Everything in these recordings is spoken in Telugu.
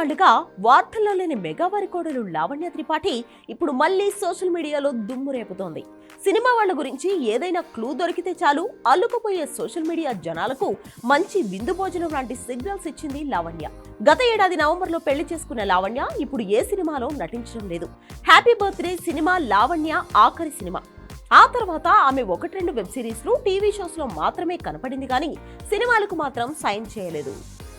కొన్నాళ్ళుగా వార్తల్లో లేని మెగావారి కోడలు లావణ్య త్రిపాఠి ఇప్పుడు మళ్ళీ సోషల్ మీడియాలో దుమ్ము రేపుతోంది. సినిమా వాళ్ళ గురించి ఏదైనా క్లూ దొరికితే చాలు అల్లుకుపోయే సోషల్ మీడియా జనాలకు మంచి విందు భోజనం లాంటి సిగ్నల్స్ ఇచ్చింది లావణ్య. గత ఏడాది నవంబర్లో పెళ్ళి చేసుకున్న లావణ్య ఇప్పుడు ఏ సినిమాలో నటించడం లేదు. హ్యాపీ బర్త్డే సినిమా లావణ్య ఆఖరి సినిమా. ఆ తర్వాత ఆమె ఒకటి రెండు వెబ్ సిరీస్లు టీవీ షోస్లో మాత్రమే కనపడింది కానీ సినిమాలకు మాత్రం సైన్ చేయలేదు.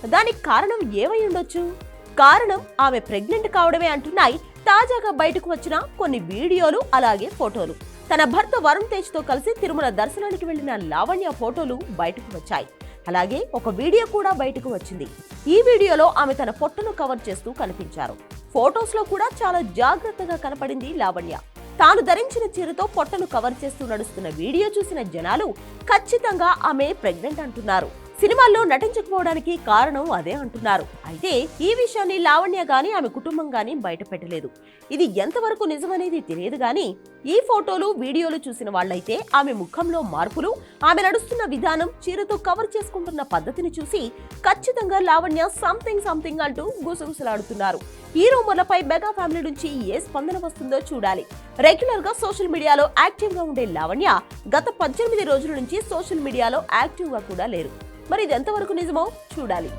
దానికి కారణం ఏమై ఉండొచ్చు? కారణం ఆమె ప్రెగ్నెంట్ కావడమే అంటున్నాయి. తాజాగా బయటకు వచ్చిన కొన్ని వీడియోలు అలాగే ఫోటోలు. తన భర్త వరుణ్ తేజ్తో కలిసి తిరుమల దర్శనానికి వెళ్ళిన లావణ్య ఫోటోలు బయటకు వచ్చాయి. అలాగే ఒక వీడియో కూడా బయటకు వచ్చింది. ఈ వీడియోలో ఆమె తన పొట్టను కవర్ చేస్తూ కనిపించారు. ఫోటోస్లో కూడా చాలా జాగ్రత్తగా కనపడింది లావణ్య. తాను ధరించిన చీరతో పొట్టను కవర్ చేస్తూ నడుస్తున్న వీడియో చూసిన జనాలు ఖచ్చితంగా ఆమె ప్రెగ్నెంట్ అంటున్నారు. సినిమాల్లో నటించకపోవడానికి కారణం అదే అంటున్నారు. అయితే ఈ విషయాన్ని లావణ్య గాని ఆమె కుటుంబం గాని బయటపెట్టలేదు. ఇది ఎంతవరకు నిజమనేది తెలియదు గాని ఈ ఫోటోలు వీడియోలు చూసిన వాళ్ళైతే ఆమె ముఖంలో మార్పులు ఆమె నడుస్తున్న విధానం చీరతో కవర్ చేసుకుంటున్న పద్ధతిని చూసి ఖచ్చితంగా లావణ్య సంథింగ్ సంథింగ్ అంటూ గుసగుసలాడుతున్నారు. ఈ రూమర్లపై మెగా ఫ్యామిలీ నుంచి ఏ స్పందన వస్తుందో చూడాలి. రెగ్యులర్గా సోషల్ మీడియాలో యాక్టివ్గా ఉండే లావణ్య గత పద్దెనిమిది రోజుల నుంచి సోషల్ మీడియాలో యాక్టివ్గా కూడా లేరు. మరి ఇది ఎంతవరకు నిజమో చూడాలి.